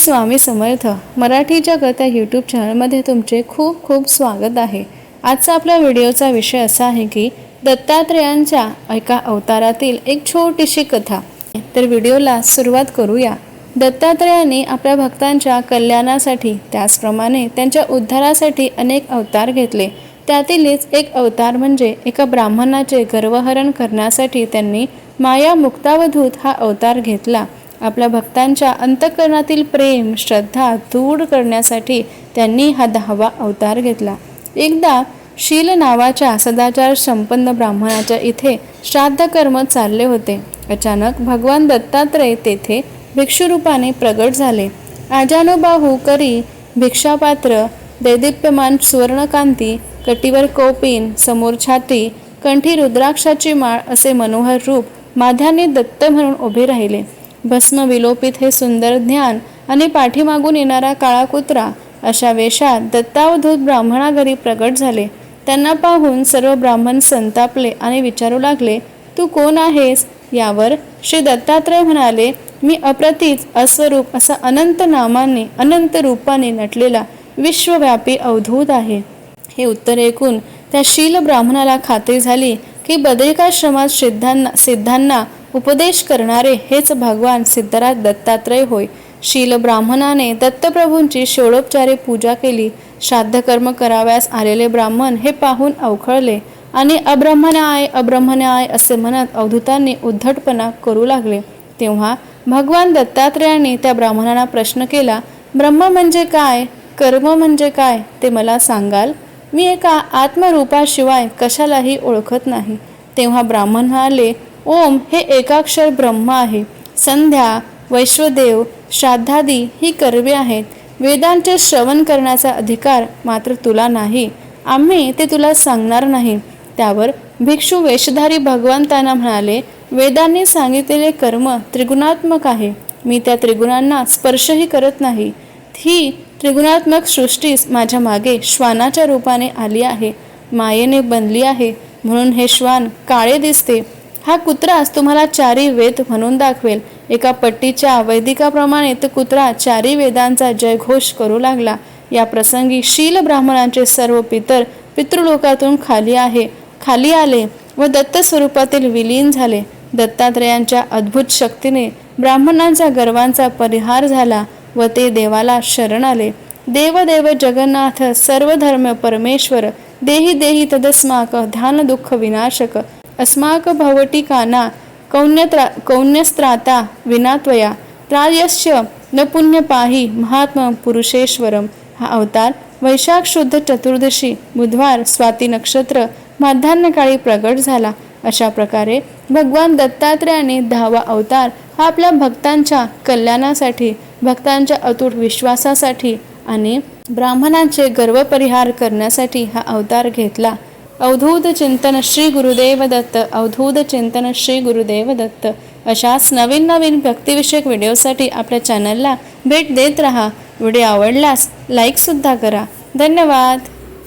स्वामी समर्थ. मराठी जगत या यूट्यूब चॅनलमध्ये तुमचे खूप खूप स्वागत आहे. आजचा आपल्या व्हिडिओचा विषय असा आहे की दत्तात्रेयांच्या एका अवतारातील एक छोटीशी कथा. तर व्हिडिओला सुरुवात करूया. दत्तात्रेयांनी आपल्या भक्तांच्या कल्याणासाठी त्याचप्रमाणे त्यांच्या उद्धारासाठी अनेक अवतार घेतले. त्यातीलच एक अवतार म्हणजे एका ब्राह्मणाचे गर्वहरण करण्यासाठी त्यांनी माया मुक्तावधूत हा अवतार घेतला. आपल्या भक्तांच्या अंतकरणातील प्रेम श्रद्धा दूर करण्यासाठी त्यांनी हा दहावा अवतार घेतला. एकदा शील नावाच्या सदाचार संपन्न ब्राह्मणाच्या इथे श्राद्ध कर्म चालले होते. अचानक भगवान दत्तात्रय तेथे भिक्षुरूपाने प्रगट झाले. आजानुबाहू करी भिक्षापात्र दैदिप्यमान सुवर्णकांती कटीवर कोपीन समोर छाती कंठी रुद्राक्षाची माळ असे मनोहर रूप माध्याने दत्त म्हणून उभे राहिले. भस्म विलोपित हे सुंदर ज्ञान आणि पाठीमागून येणारा काळा कुत्रा अशा वेशात दत्तावधूत ब्राह्मणा घरी प्रगट झाले. त्यांना पाहून सर्व ब्राह्मण संतापले आणि विचारू लागले तू कोण आहेस यावर श्री दत्तात्रय म्हणाले मी अप्रतीच अस्वरूप असा अनंत नामाने अनंत रूपाने नटलेला विश्वव्यापी अवधूत आहे हे उत्तर ऐकून त्या शील ब्राह्मणाला खात्री झाली की बदरिकाश्रमात सिद्धांना सिद्धांना उपदेश करणारे हेच भगवान सिद्धराज दत्तात्रय होय. शील ब्राह्मणाने दत्तप्रभूंची षोडोपचारे पूजा केली. श्राद्धकर्म कराव्यास आलेले ब्राह्मण हे पाहून अवखळले आणि अब्रह्मनाय अब्रह्मनाय असे म्हणत अवधूतांनी उद्धटपणा करू लागले. तेव्हा भगवान दत्तात्रयांनी त्या ब्राह्मणांना प्रश्न केला ब्रह्म म्हणजे काय? कर्म म्हणजे काय? ते मला सांगाल? मी एका आत्मरूपाशिवाय कशालाही ओळखत नाही. तेव्हा ब्राह्मण म्हणाले ओम हे एकाक्षर ब्रह्म आहे. संध्या वैश्वदेव श्राद्धादी ही कर्वे आहेत. वेदांचे श्रवण करण्याचा अधिकार मात्र तुला नाही. आम्ही ते तुला सांगणार नाही. त्यावर भिक्षू वेशधारी भगवंतांना म्हणाले वेदांनी सांगितलेले कर्म त्रिगुणात्मक आहे. मी त्या त्रिगुणांना स्पर्शही करत नाही. ही त्रिगुणात्मक सृष्टीस माझ्या मागे श्वानाच्या रूपाने आली आहे. मायेने बनली आहे. म्हणून हे श्वान काळे दिसते. हा कुत्राच तुम्हाला चारी वेद म्हणून दाखवेल. एका पट्टीच्या वैदिकाप्रमाणे तो कुत्रा चारी वेदांचा जयघोष करू लागला. या प्रसंगी शील ब्राह्मणांचे सर्व पितर पितृलोकातून खाली आहे. खाली आले व दत्त स्वरूपातील विलीन झाले. दत्तात्रयांच्या अद्भुत शक्तीने ब्राह्मणांच्या गर्वांचा परिहार झाला व ते देवाला शरण आले. देव देव जगन्नाथ सर्व धर्म परमेश्वर देही देही तदस्माक ध्यान दुःख विनाशक अस्माक भवटिकाना कौन्यत्रा कौन्यस्त्राता विनात्वया त्रायस्य न पुण्य पाही महात्मा पुरुषेश्वरम। हा अवतार वैशाख शुद्ध चतुर्दशी बुधवार स्वाती नक्षत्र माध्यान्हकाळी प्रगट झाला. अशा प्रकारे भगवान दत्तात्रयाने दहावा अवतार हा आपल्या भक्तांच्या कल्याणासाठी भक्तांच्या अतूट विश्वासासाठी आणि ब्राह्मणांचे गर्वपरिहार करण्यासाठी हा अवतार घेतला. अवधूत चिंतन श्री गुरुदेव दत्त अवधूत चिंतन श्री गुरुदेव दत्त अशाच नवीन नवीन व्यक्तिविषयक व्हिडिओसाठी आपल्या चॅनलला भेट देत राहा. व्हिडिओ आवडल्यास लाईकसुद्धा करा. धन्यवाद.